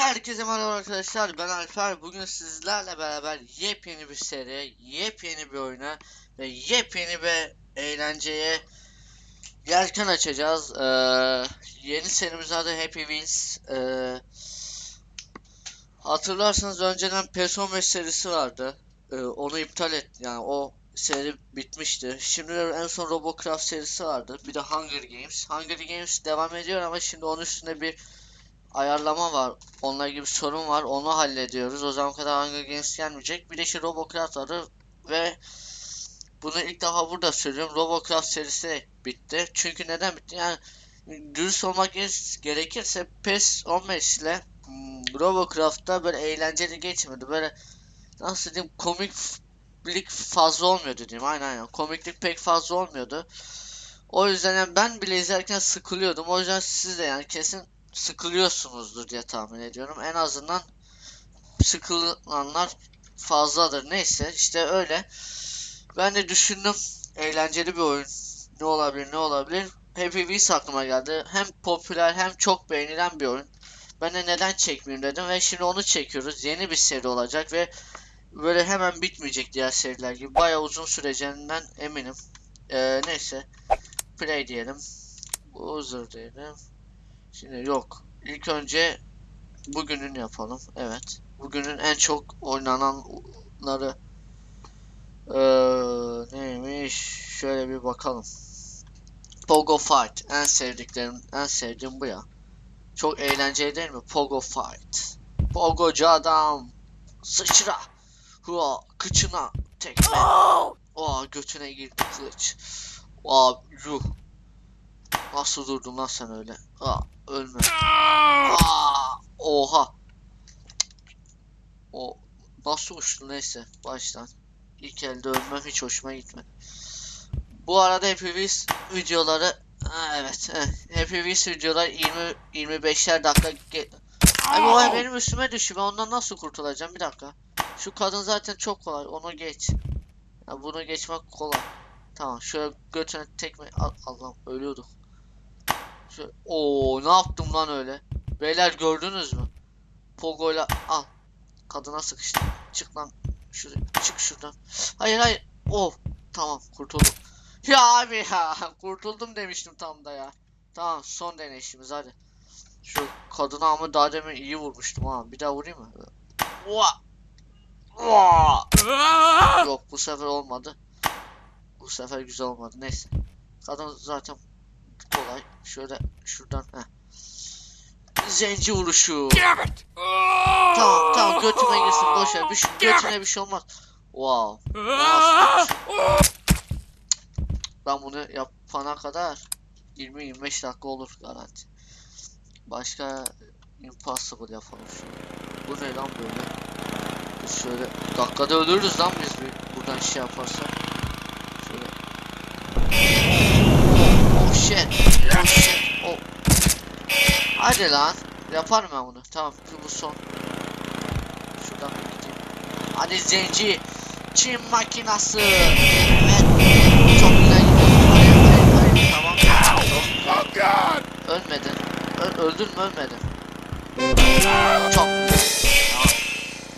Herkese merhaba arkadaşlar ben Alper bugün sizlerle beraber yepyeni bir seri, yepyeni bir oyuna ve yepyeni bir eğlenceye yelken açacağız. Ee, yeni serimiz adı Happy Wheels. Ee, hatırlarsanız önceden PES 15 serisi vardı. Ee, onu iptal et yani o seri bitmişti. Şimdi en son Robocraft serisi vardı. Bir de Hunger Games. Hunger Games devam ediyor ama şimdi onun üstünde bir ayarlama var. Onunla ilgili bir sorun var. Onu hallediyoruz. O zaman kadar Hunger Games gelmeyecek. Bir de işte Robocraft ve bunu ilk defa burada söylüyorum. Robocraft serisi bitti. Çünkü neden bitti? Yani dürüst olmak ge- gerekirse PES 15 ile hmm, Robocraft'ta böyle eğlenceli geçmedi. Böyle nasıl diyeyim komiklik fazla olmuyordu diyeyim. Aynen aynen. Komiklik pek fazla olmuyordu. O yüzden yani ben bile izlerken sıkılıyordum. O yüzden siz de yani kesin sıkılıyorsunuzdur diye tahmin ediyorum. En azından sıkılanlar fazladır. Neyse işte öyle. Ben de düşündüm eğlenceli bir oyun. Ne olabilir ne olabilir. Happy Wheels aklıma geldi. Hem popüler hem çok beğenilen bir oyun. Ben de neden çekmeyeyim dedim ve şimdi onu çekiyoruz. Yeni bir seri olacak ve böyle hemen bitmeyecek diğer seriler gibi. Bayağı uzun süreceğinden eminim. Ee, neyse. Play diyelim. User diyelim. Şimdi yok. İlk önce bugünün yapalım. Evet. Bugünün en çok oynananları eee neymiş? Şöyle bir bakalım. Pogo Fight. En sevdiklerim, en sevdiğim bu ya. Çok eğlenceli değil mi? Pogo Fight. Pogocu adam. Sıçra. Hua, kıçına tekme. Aa götüne girdi kılıç. Aa yuh. Nasıl durdun lan sen öyle? Aa ölme. Aa, oha. O nasıl uçtu neyse baştan. İlk elde ölmem hiç hoşuma gitmedi. Bu arada Wheels videoları ha, evet Wheels videolar 20 25'er dakika Ay olay benim üstüme düştü. Ben ondan nasıl kurtulacağım? Bir dakika. Şu kadın zaten çok kolay. Onu geç. Ya bunu geçmek kolay. Tamam. Şöyle götüne tekme. Al- Allah'ım ölüyorduk. Oo ne yaptım lan öyle? Beyler gördünüz mü? Pogo'yla al. Kadına sıkıştı. Çık lan. Şuraya. Çık şuradan. Hayır hayır. Oh. Tamam kurtuldum. Ya abi ya. Kurtuldum demiştim tam da ya. Tamam son deneyişimiz hadi. Şu kadına ama daha demin iyi vurmuştum ha. Bir daha vurayım mı? Yok bu sefer olmadı. Bu sefer güzel olmadı. Neyse. Kadın zaten kolay. Şöyle şuradan. Heh. Zenci vuruşu. Tamam tamam götüme girsin boş ver. Bir şey, götüne bir şey olmaz. Wow. Ben bunu yapana kadar 20-25 dakika olur garanti. Başka impossible yapalım şunu. Bu ne lan böyle? Biz şöyle dakikada ölürüz lan biz bir buradan şey yaparsak. Şöyle. Shit. Oh shit. Oh. Hadi lan. Yaparım ben bunu. Tamam bu son. Şuradan gideyim. Hadi zenci. Çin makinası. Evet. Çok güzel gidiyoruz. Hayır, hayır, hayır. Tamam. Oh God! Ölmedin. Ö öldün mü ölmedin. Çok güzel. Tamam.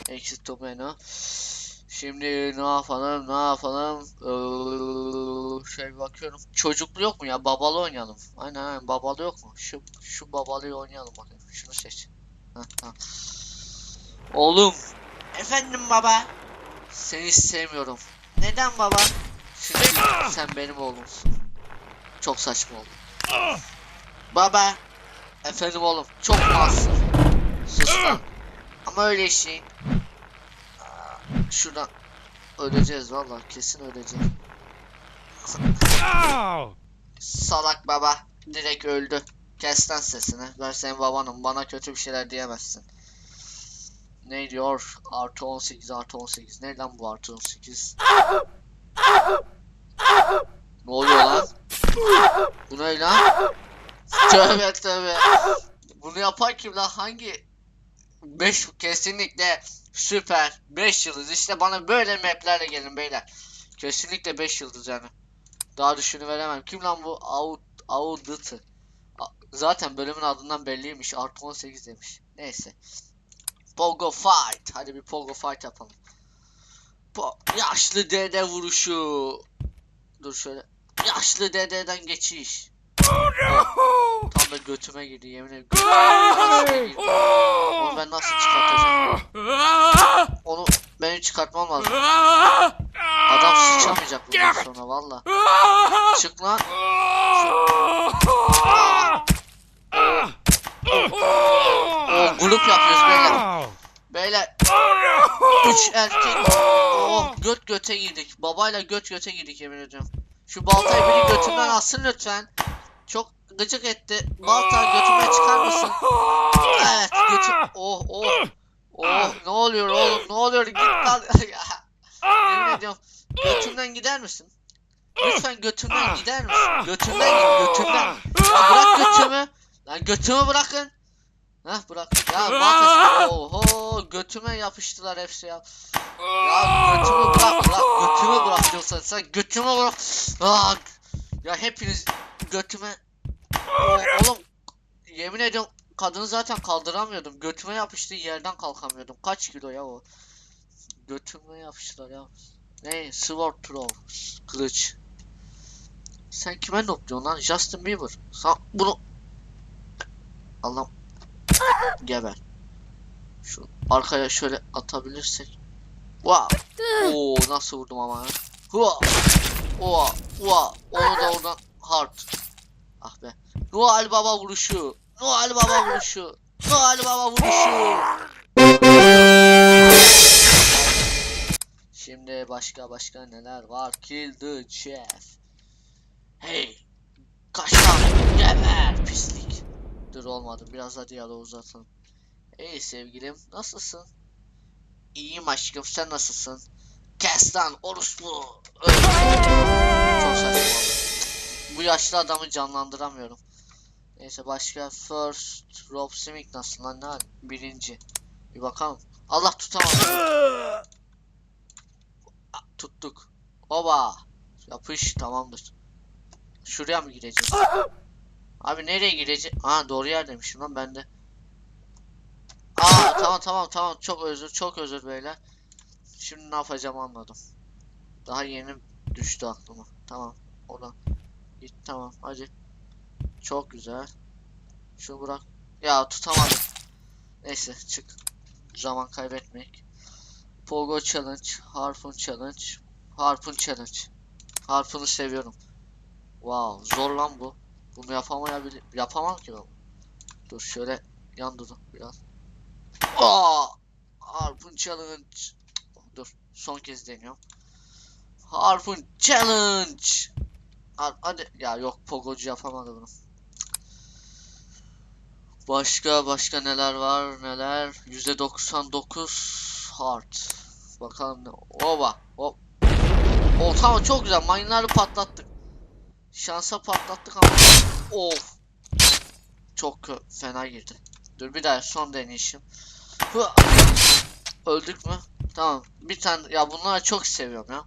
Exit to menu. Şimdi ne yapalım ne yapalım Ee, şey bakıyorum. Çocuklu yok mu ya? Babalı oynayalım. Aynen aynen. Babalı yok mu? Şu şu babalıyı oynayalım bakayım şunu seç. Heh, tamam. oğlum. Efendim baba. Seni sevmiyorum. Neden baba? Çünkü sen benim oğlumsun. Çok saçma oldu. Baba. Efendim oğlum. Çok malsın sus lan. Ama öyle şey. Şuradan öleceğiz vallahi. Kesin öleceğiz Salak baba. Direkt öldü. Kes lan sesini. Ben senin babanım. Bana kötü bir şeyler diyemezsin. Ne diyor? Artı 18 artı 18. Ne lan bu artı 18? ne oluyor lan? Bu ne lan? Tövbe tövbe. Bunu yapan kim lan? Hangi? 5 kesinlikle süper. 5 yıldız. İşte bana böyle maplerle gelin beyler. Kesinlikle 5 yıldız yani. Daha düşünü veremem. Kim lan bu? Out, Audit. Zaten bölümün adından belliymiş. Artı 18 demiş. Neyse. Pogo fight. Hadi bir pogo fight yapalım. Po yaşlı dede vuruşu. Dur şöyle. Yaşlı dededen geçiş. Tam da götüme girdi yemin ederim. Onu ben nasıl çıkartacağım? Onu benim çıkartmam lazım. Adam sıçamayacak bundan sonra valla. Çık lan. O grup yapıyoruz beyler. Beyler üç erkek. Oh göt göte girdik. Babayla göt göte girdik yemin ediyorum. Şu baltayı biri götümden alsın lütfen. Çok gıcık etti. Balta götüme çıkar mısın? Evet götüm. Oh oh. Oh ne oluyor oğlum ne oluyor git lan. yemin ediyorum. Götümden gider misin? Lütfen götümden gider misin? Götümden git götümden. Ya bırak götümü. Lan götümü bırakın. Hah bırak. Ya bak oho götüme yapıştılar hepsi ya. Ya götümü bırak bırak götümü bırak diyorsan sen götümü bırak. Aa, ya hepiniz götüme. Oğlum yemin ediyorum kadını zaten kaldıramıyordum. Götüme yapıştı yerden kalkamıyordum. Kaç kilo ya o? Götüme yapıştılar ya. Ne? Sword throw. Kılıç. Sen kime noob diyorsun lan? Justin Bieber. Sen bunu... Allah'ım. Geber. Şu arkaya şöyle atabilirsek. Wow. Oo nasıl vurdum ama. Hua. Hua. Hua. Onu da oradan hard. Ah be. Noel Baba vuruşu. Noel Baba vuruşu. Noel Baba vuruşu. Şimdi başka başka neler var? Kill the chef. Hey. Kaşlar. Geber pislik. Dur olmadı. Biraz da diyaloğu uzatalım. Hey sevgilim. Nasılsın? İyiyim aşkım. Sen nasılsın? Kes lan orospu. Çok saçma. Bu yaşlı adamı canlandıramıyorum. Neyse başka first Rob Smith nasıl lan ne? Birinci. Bir bakalım. Allah tutamadı. Tuttuk. Oba. Yapış tamamdır. Şuraya mı gireceğiz? Abi nereye gireceğiz? Aa doğru yerdeymişim lan ben de. Aa tamam tamam tamam çok özür çok özür beyler. Şimdi ne yapacağım anladım. Daha yeni düştü aklıma. Tamam oradan. Git tamam hadi. Çok güzel. Şunu bırak. Ya tutamadım. Neyse çık. Zaman kaybetmek. Pogo Challenge, Harpoon Challenge, Harpoon Challenge. Harpoon'u seviyorum. Wow, zor lan bu. Bunu yapamayabilir. Yapamam ki ben. Dur şöyle yan durun biraz. Aa! Harpoon Challenge. Dur, son kez deniyorum. Harpoon Challenge. Ha- Hadi ya yok Pogocu yapamadı bunu. Başka başka neler var neler %99 hard bakalım ne oba hop o tamam çok güzel. Mayınları patlattık. Şansa patlattık ama of. Çok fena girdi. Dur bir daha son deneyişim. Öldük mü? Tamam. Bir tane ya bunları çok seviyorum ya.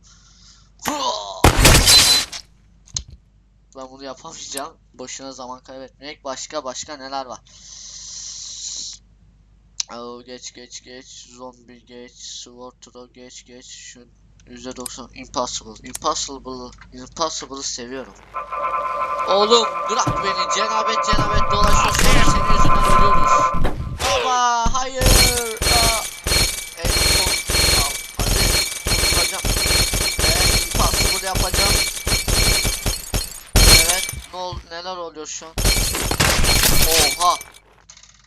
Ben bunu yapamayacağım. Boşuna zaman kaybetmek başka başka neler var Oo, geç geç geç. Zombi geç. Sword throw geç geç. Şu %90 impossible. İmpossible impossible'ı seviyorum. Oğlum bırak beni. Cenabet cenabet dolaşıyorsun senin yüzünden ölüyoruz. Baba hayır. Aa. En yapacağım. Evet ne ol neler oluyor şu an? Oha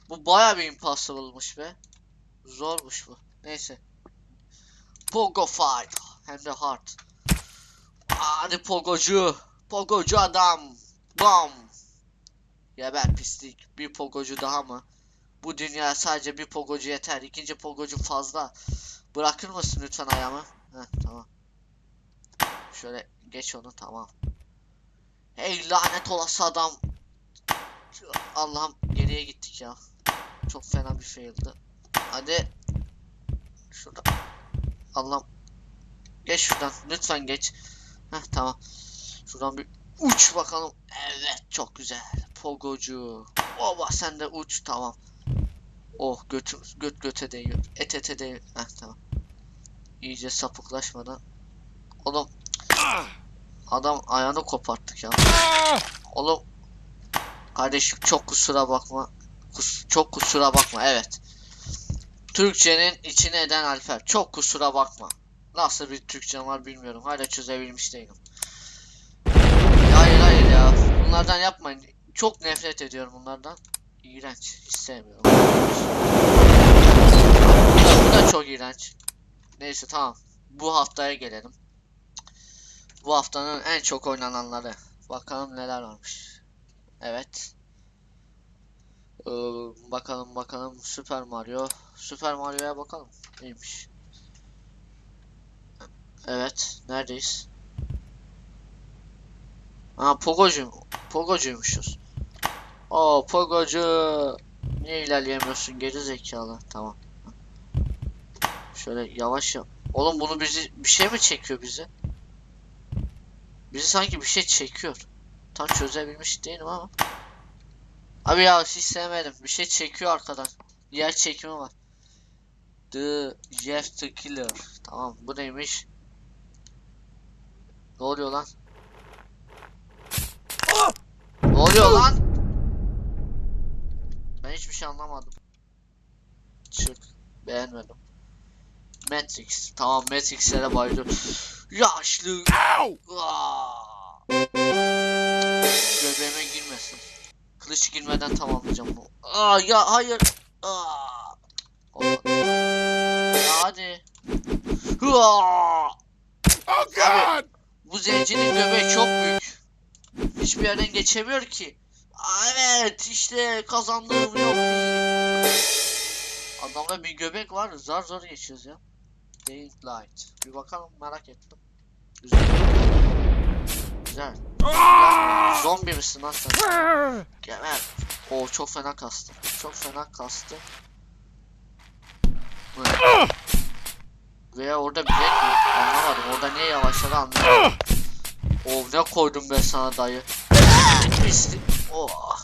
bu baya bir impossible'mış be. Zormuş bu. Neyse. Pogo fight. Hem de hard. Hadi pogocu. Pogocu adam. Bam. Geber pislik. Bir pogocu daha mı? Bu dünya sadece bir pogocu yeter. İkinci pogocu fazla. Bırakır mısın lütfen ayağımı? Heh tamam. Şöyle geç onu tamam. Hey lanet olası adam. Allah'ım geriye gittik ya. Çok fena bir faildi. Hadi. Şurada. Allah'ım. Geç şuradan. Lütfen geç. Heh tamam. Şuradan bir uç bakalım. Evet çok güzel. Pogocu. Oba sen de uç tamam. Oh götüm göt göte değiyor. Et ete değiyor. Heh tamam. İyice sapıklaşmadan. Oğlum adam ayağını koparttık ya. Oğlum kardeşim çok kusura bakma. Kus, çok kusura bakma evet. Türkçenin içine eden Alper. Çok kusura bakma. Nasıl bir Türkçe var bilmiyorum. Hala çözebilmiş değilim. Hayır hayır ya. Bunlardan yapmayın. Çok nefret ediyorum bunlardan. İğrenç. Hiç sevmiyorum. Bu da çok iğrenç. Neyse tamam. Bu haftaya gelelim. Bu haftanın en çok oynananları. Bakalım neler varmış. Evet. Ee, bakalım bakalım Super Mario. Super Mario'ya bakalım. Neymiş? Evet. Neredeyiz? Ha Pogocu. Pogocuymuşuz. Oo Pogocu. Niye ilerleyemiyorsun geri zekalı? Tamam. Şöyle yavaş yap. Oğlum bunu bizi bir şey mi çekiyor bizi? Bizi sanki bir şey çekiyor. Tam çözebilmiş değilim ama. Abi ya hiç sevmedim. Bir şey çekiyor arkadan. Yer çekimi var. The Jeff the Killer. Tamam bu neymiş? Ne oluyor lan? Ne oluyor lan? Ben hiçbir şey anlamadım. Çık. Beğenmedim. Matrix. Tamam Matrix'lere bayılıyorum. Yaşlı. Aa! Göbeğime girmesin. Kılıç girmeden tamamlayacağım bu. Aa ya hayır. Aa! Olmadı. Ya hadi. Hıa! Oh God! Bu zencinin göbeği çok büyük. Hiçbir yerden geçemiyor ki. Aa, evet işte kazandığım yok. Adamda bir göbek var zar zor geçiyoruz ya. Dying Light. Bir bakalım merak ettim. Güzel. Güzel. Zombi misin lan sen? Geber. Oo çok fena kastı. Çok fena kastı. Veya orada bilek mi? Anlamadım. Orada niye yavaşladı anlamadım. Oo ne koydum ben sana dayı. Pislik. Oh.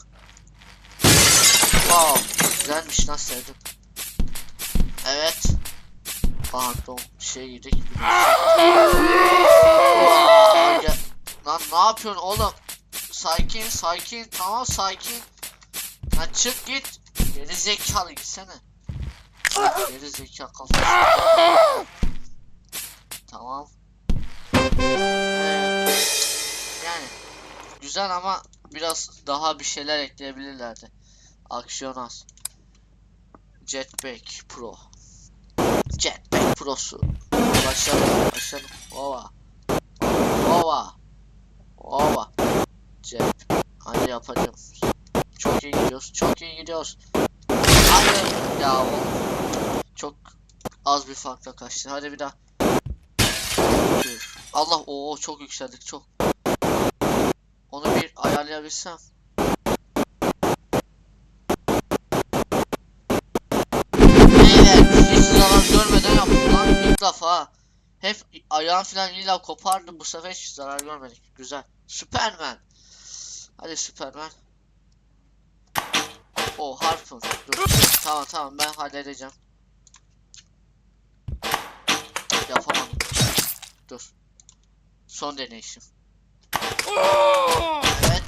Wow. Güzelmiş lan sevdim. Evet. Pardon şey girdik. Aa, yapıyorsun oğlum? Sakin sakin tamam sakin. Lan çık git. Geri zekalı gitsene. Geri zeka kafası. Tamam. Yani güzel ama biraz daha bir şeyler ekleyebilirlerdi. Aksiyon az. Jetpack Pro. Jetpack Pro'su. Başlayalım, başlayalım. Ova. Ova. Ova. Jet. Hadi yapacağım. Çok iyi gidiyoruz. Çok iyi gidiyoruz. Hadi. Ya o. Çok az bir farkla kaçtı. Hadi bir daha. Allah o çok yükseldik çok. Onu bir ayarlayabilsem. Evet, hiç zarar görmeden yaptım lan ilk defa. Hep ayağım falan illa kopardı bu sefer hiç zarar görmedik. Güzel. Superman. Hadi Superman. O harfın. Dur. Tamam tamam ben halledeceğim. Yapamadım. Dur. Son deneyişim. Oh! Evet.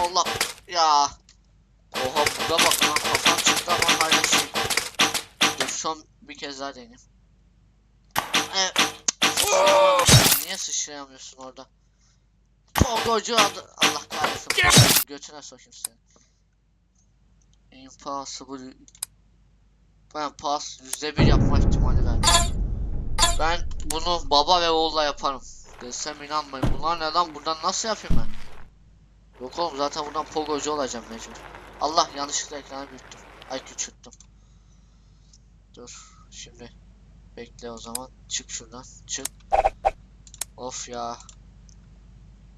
Allah. Ya. Oha burada bak lan kafam çıktı ama hala şey. Dur son bir kez daha deneyim. Sıçrayamıyorsun. Niye sıçrayamıyorsun orada? Pogocu adı. Allah kahretsin. Götüne sokayım seni. Impossible. Ben pas %1 yapma ihtimali verdim. Ben bunu baba ve oğulla yaparım. Desem inanmayın. Bunlar neden? Buradan nasıl yapayım ben? Yok oğlum zaten buradan pogocu olacağım mecbur. Allah yanlışlıkla ekranı büyüttüm. Ay küçülttüm. Dur şimdi. Bekle o zaman. Çık şuradan. Çık. Of ya.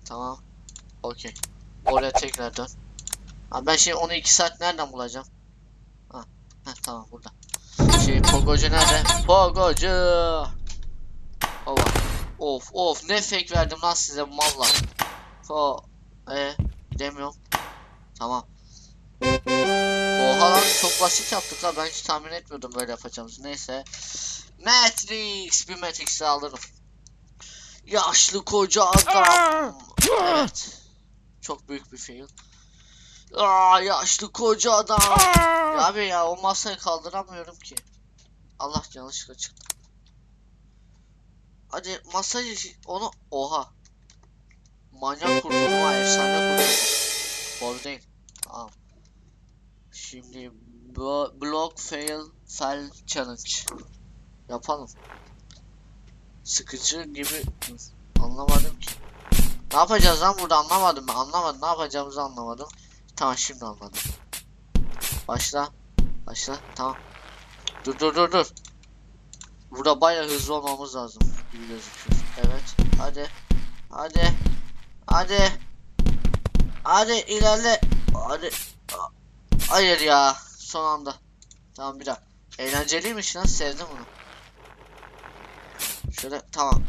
Tamam. Okey. Oraya tekrar dön. Ha, ben şimdi onu 2 saat nereden bulacağım? Ha. Heh, tamam burada. Şey pogocu nerede? Pogocu. Ova. Of of ne fake verdim lan size mallar. Ko. E gidemiyorum. Tamam. Oha lan çok basit yaptık la ben hiç tahmin etmiyordum böyle yapacağımızı. Neyse. Matrix bir Matrix'i alırım. Yaşlı koca adam. Evet. Çok büyük bir fail. Aa yaşlı koca adam. Abi ya o masayı kaldıramıyorum ki. Allah yanlışlıkla çıktı. Hadi masayı onu oha. Manyak kurtulma efsane kurtulma. Doğru değil. Tamam. Şimdi bu block fail fail challenge yapalım. Sıkıcı gibi anlamadım ki. Ne yapacağız lan burada anlamadım ben anlamadım ne yapacağımızı anlamadım. Tamam şimdi anladım. Başla. Başla tamam. Dur dur dur dur. Burada bayağı hızlı olmamız lazım gibi gözüküyor. Evet hadi. Hadi. Hadi. Hadi ilerle. Hadi. Hayır ya. Son anda. Tamam bir daha. Eğlenceliymiş lan. Sevdim bunu. Şöyle tamam.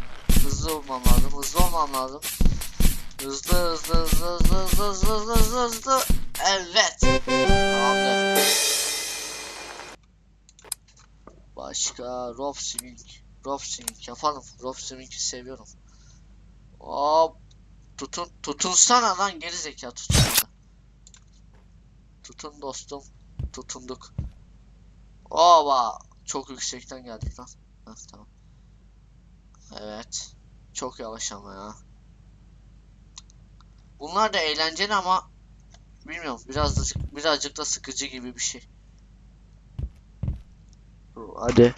Hızlı olmam lazım. Hızlı olmam lazım. Hızlı hızlı hızlı hızlı hızlı hızlı hızlı hızlı hızlı. Evet. Tamamdır. Başka rope swing. Rope swing yapalım. Rope swing'i seviyorum. Hop. Tutun tutunsana lan geri zeka tutunmadı. Tutun dostum. Tutunduk. Oba. Çok yüksekten geldik lan. Heh, tamam. Evet. Çok yavaş ama ya. Bunlar da eğlenceli ama bilmiyorum biraz da, birazcık da sıkıcı gibi bir şey. Hadi.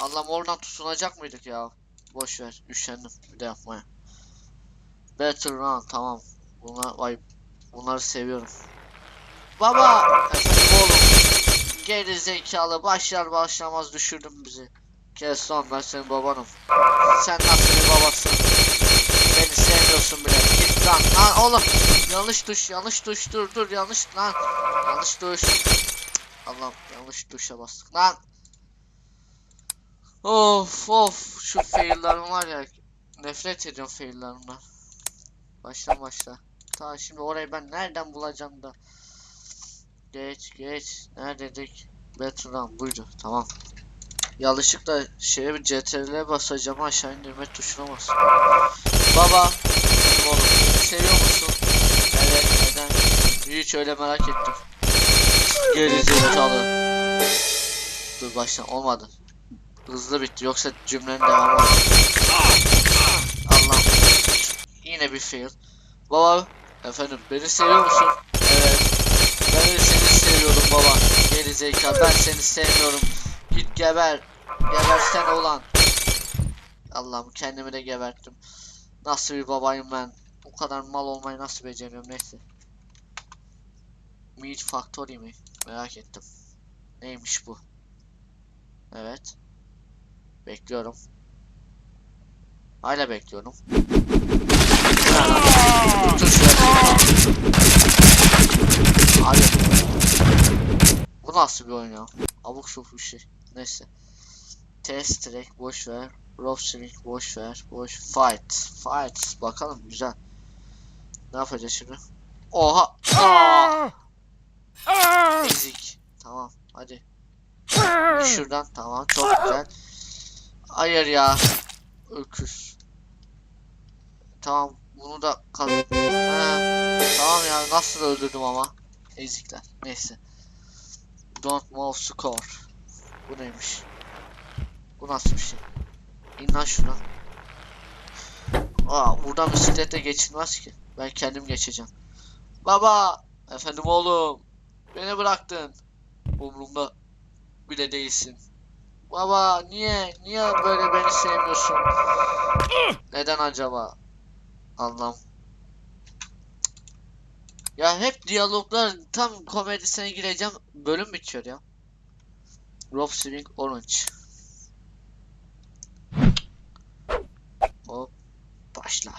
Allah'ım oradan tutunacak mıydık ya? Boş ver. Üşendim bir de yapmaya. Better run tamam. Bunlar vay bunları seviyorum. Baba! Efendim oğlum. Geri zekalı başlar başlamaz düşürdün bizi. Kes lan ben senin babanım. Sen nasıl bir babasın? Beni sevmiyorsun bile. Git lan. Lan oğlum. Yanlış tuş yanlış tuş dur dur yanlış lan. Yanlış tuş. Allah'ım yanlış tuşa bastık lan. Of of şu faillerim var ya nefret ediyorum faillerimden. Başla başla. Ta şimdi orayı ben nereden bulacağım da. Geç geç. Neredeydik? Betron buydu. Tamam. Yanlışlıkla şeye bir CTRL'e basacağım aşağı indirme tuşuna bas. Baba. seviyor musun? Evet neden? Hiç öyle merak ettim. Geri zekalı. Dur baştan olmadı. Hızlı bitti yoksa cümlenin devamı var. Allah. Yine bir fail. Baba. Efendim beni seviyor musun? Evet. Ben seni seviyorum baba. Geri ben seni sevmiyorum. Geber. Gebersen ulan. Allah'ım kendimi de geberttim. Nasıl bir babayım ben. Bu kadar mal olmayı nasıl beceriyorum neyse. Meat Factory mi? Merak ettim. Neymiş bu? Evet. Bekliyorum. Hala bekliyorum. Şöyle. Hadi. Bu nasıl bir oyun ya? Abuk sabuk bir şey. Neyse. Test track boş ver. Rough swing boş ver. Boş fight. Fight. Bakalım güzel. Ne yapacağız şimdi? Oha. Aa! Ezik. Tamam. Hadi. Bir Şuradan tamam çok güzel. Hayır ya. Öküz. Tamam bunu da. Ha, tamam ya nasıl öldürdüm ama. Ezikler. Neyse. Don't move score. Bu neymiş? Bu nasıl bir şey? İn lan şuna. Aa buradan bisikletle geçilmez ki. Ben kendim geçeceğim. Baba! Efendim oğlum. Beni bıraktın. Umurumda bile değilsin. Baba niye? Niye böyle beni sevmiyorsun? Neden acaba? Anlam. Ya hep diyaloglar tam komedisine gireceğim. Bölüm bitiyor ya. Rob Swing Orange. Hop. Başla.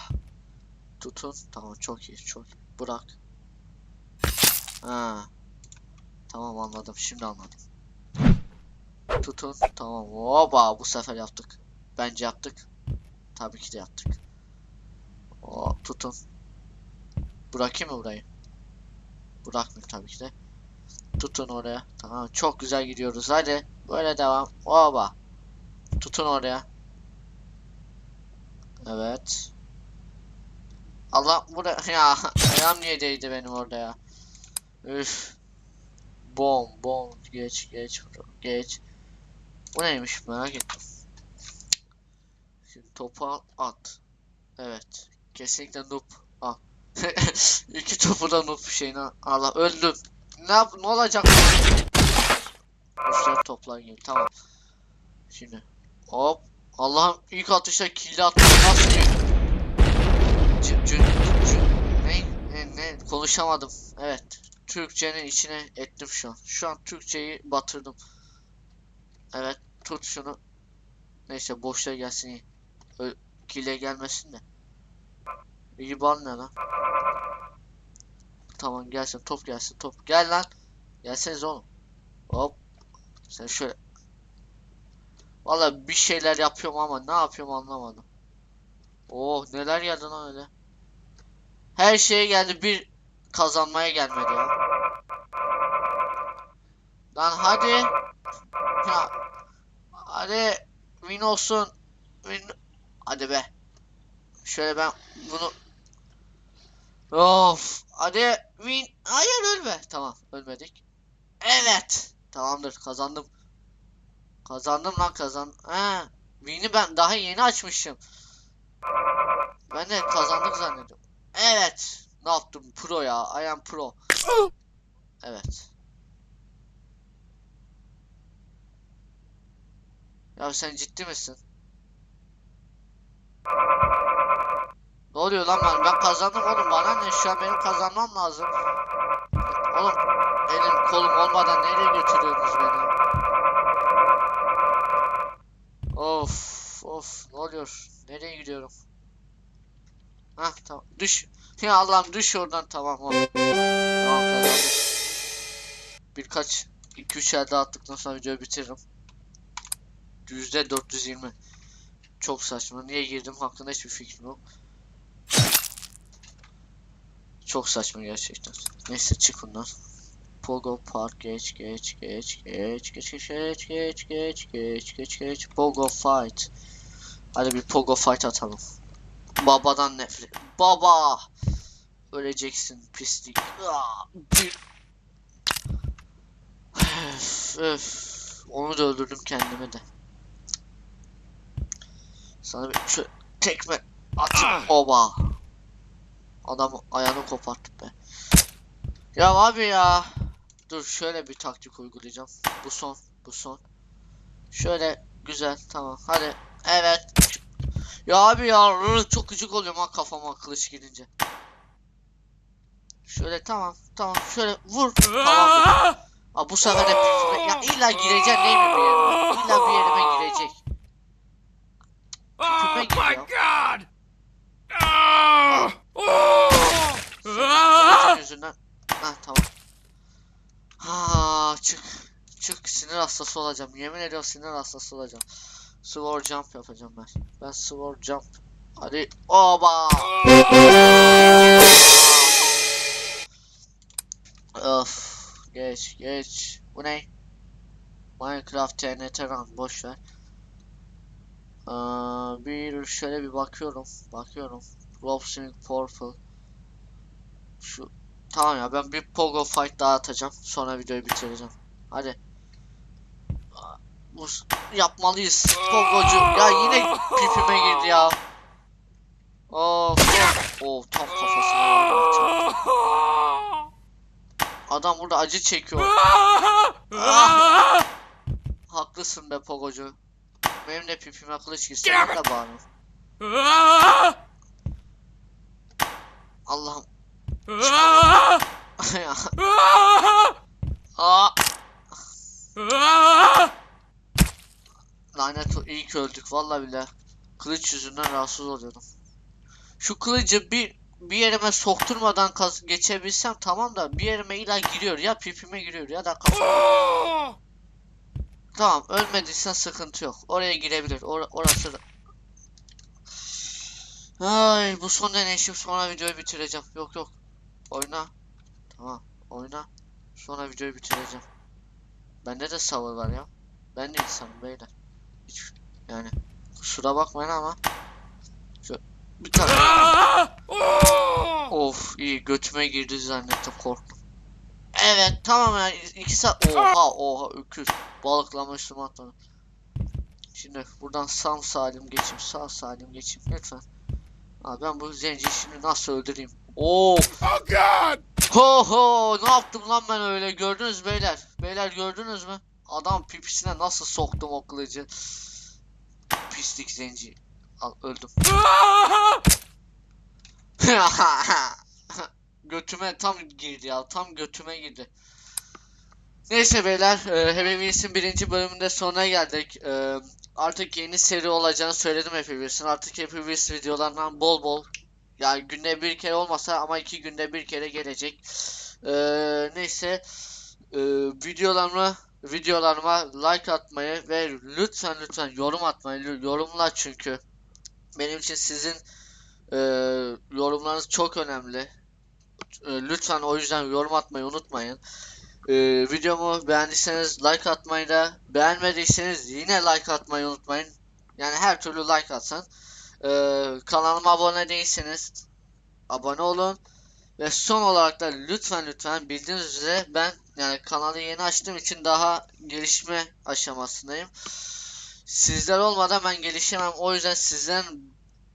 Tutun. Tamam çok iyi. Çok iyi. Bırak. Ha. Tamam anladım. Şimdi anladım. Tutun. Tamam. Oba bu sefer yaptık. Bence yaptık. Tabii ki de yaptık. Hop tutun. Bırakayım mı burayı? Bırakmıyor tabii ki de. Tutun oraya. Tamam çok güzel gidiyoruz. Hadi böyle devam. Oba. Tutun oraya. Evet. Allah buraya ya ayağım niye değdi benim orada ya. Üf. Bom bom geç geç geç. Bu neymiş merak ettim. Şimdi topu al, at. Evet. Kesinlikle noob. Al. İki topu da noob şeyine. Allah öldüm. Ne ne olacak? Toplar gibi. Tamam. Şimdi. Hop. Allah'ım ilk atışta kill attım. Nasıl c- ne? ne? Ne? Konuşamadım. Evet. Türkçenin içine ettim şu an. Şu an Türkçeyi batırdım. Evet. Tut şunu. Neyse boşta gelsin iyi. Kile gelmesin de. İyi ban ne lan? Tamam gelsin top gelsin top. Gel lan. Gelseniz oğlum. Hop. Sen şöyle. Vallahi bir şeyler yapıyorum ama ne yapıyorum anlamadım. Oh neler geldi lan öyle. Her şeye geldi bir kazanmaya gelmedi ya. Lan hadi. Ya. Hadi. Win olsun. Win. Hadi be. Şöyle ben bunu Of. Hadi win. Hayır ölme. Tamam ölmedik. Evet. Tamamdır kazandım. Kazandım lan kazan. Ha. Win'i ben daha yeni açmışım. Ben de kazandık zannediyorum. Evet. Ne yaptım? Pro ya. I pro. Evet. Ya sen ciddi misin? Oluyor lan ben? Ben kazandım oğlum. Bana ne? Şu an benim kazanmam lazım. Oğlum elim kolum olmadan nereye götürüyorsunuz beni? Of of ne oluyor? Nereye gidiyorum? Hah tamam. Düş. Ya Allah'ım düş oradan tamam oğlum. Tamam kazandım. Birkaç 2-3 elde attıktan sonra videoyu bitiririm. Yüzde 420. Çok saçma. Niye girdim hakkında hiçbir fikrim yok. Çok saçma gerçekten. Neyse çık bundan. Pogo Park geç geç geç geç geç geç geç geç geç geç geç geç Pogo Fight. Hadi bir Pogo Fight atalım. Babadan nefret. Baba. Öleceksin pislik. Bir... Öf, öf. Onu da öldürdüm kendime de. Sana bir şu tekme atayım. Oba. Adam ayağını koparttık be. Ya abi ya. Dur şöyle bir taktik uygulayacağım. Bu son. Bu son. Şöyle güzel tamam. Hadi. Evet. Ya abi ya çok gıcık oluyorum ha kafama kılıç girince. Şöyle tamam tamam şöyle vur. Tamam. Aa, bu sefer de ya illa gireceksin değil mi bir yerime? İlla bir yerime girecek. Oh my god! Yüzünden. Ha tamam. Ha çık. Çık sinir hastası olacağım. Yemin ediyorum sinir hastası olacağım. Sword jump yapacağım ben. Ben sword jump. Hadi. Oba. Of. Geç geç. Bu ne? Minecraft TNT run boş ver. Aa, bir şöyle bir bakıyorum. Bakıyorum. Rope Swing Purple. Şu Tamam ya ben bir pogo fight daha atacağım. Sonra videoyu bitireceğim. Hadi. Bu yapmalıyız. Pogocu. Ya yine pipime girdi ya. Of of. Oh tam kafasına. Adam burada acı çekiyor. Haklısın be Pogocu. Benim de pipime kılıç girse ben. Allah'ım. Aa. Lanet o iyi ki öldük vallahi bile. Kılıç yüzünden rahatsız oluyorum. Şu kılıcı bir bir yerime sokturmadan geçebilsem tamam da bir yerime illa giriyor ya pipime giriyor ya da. Tamam ölmediysen sıkıntı yok. Oraya girebilir. Or orası da. Ay bu son deneyişim sonra videoyu bitireceğim. Yok yok. Oyna. Tamam. Oyna. Sonra videoyu bitireceğim. Bende de sabır var ya. Ben de insanım beyler. Hiç yani kusura bakmayın ama şu bir tane of iyi götüme girdi zannettim korktum. Evet tamam ya iki saat oha oha öküz balıklama üstüme. Şimdi buradan sağ salim geçeyim sağ salim geçeyim lütfen. Abi ben bu zenci şimdi nasıl öldüreyim? Oo Oh God! Ho ho ne yaptım lan ben öyle gördünüz beyler. Beyler gördünüz mü? Adam pipisine nasıl soktum o kılıcı. Pislik zenci. Al öldüm. Götüme tam girdi ya tam götüme girdi. Neyse beyler e, Wheels'in birinci bölümünde sonuna geldik. E, artık yeni seri olacağını söyledim Happy Wheels'in. Artık Happy Wheels videolarından bol bol yani günde bir kere olmasa ama iki günde bir kere gelecek. E, neyse e, videolarıma videolarıma like atmayı ve lütfen lütfen yorum atmayı yorumlar çünkü benim için sizin e, yorumlarınız çok önemli. E, lütfen o yüzden yorum atmayı unutmayın. E, videomu beğendiyseniz like atmayı da beğenmediyseniz yine like atmayı unutmayın. Yani her türlü like atsan. E, kanalıma abone değilseniz abone olun. Ve son olarak da lütfen lütfen bildiğiniz üzere ben yani kanalı yeni açtığım için daha gelişme aşamasındayım. Sizler olmadan ben gelişemem. O yüzden sizden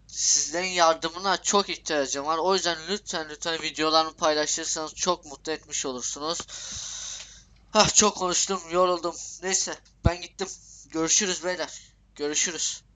sizlerin yardımına çok ihtiyacım var. O yüzden lütfen lütfen videolarımı paylaşırsanız çok mutlu etmiş olursunuz. Hah çok konuştum, yoruldum. Neyse ben gittim. Görüşürüz beyler. Görüşürüz.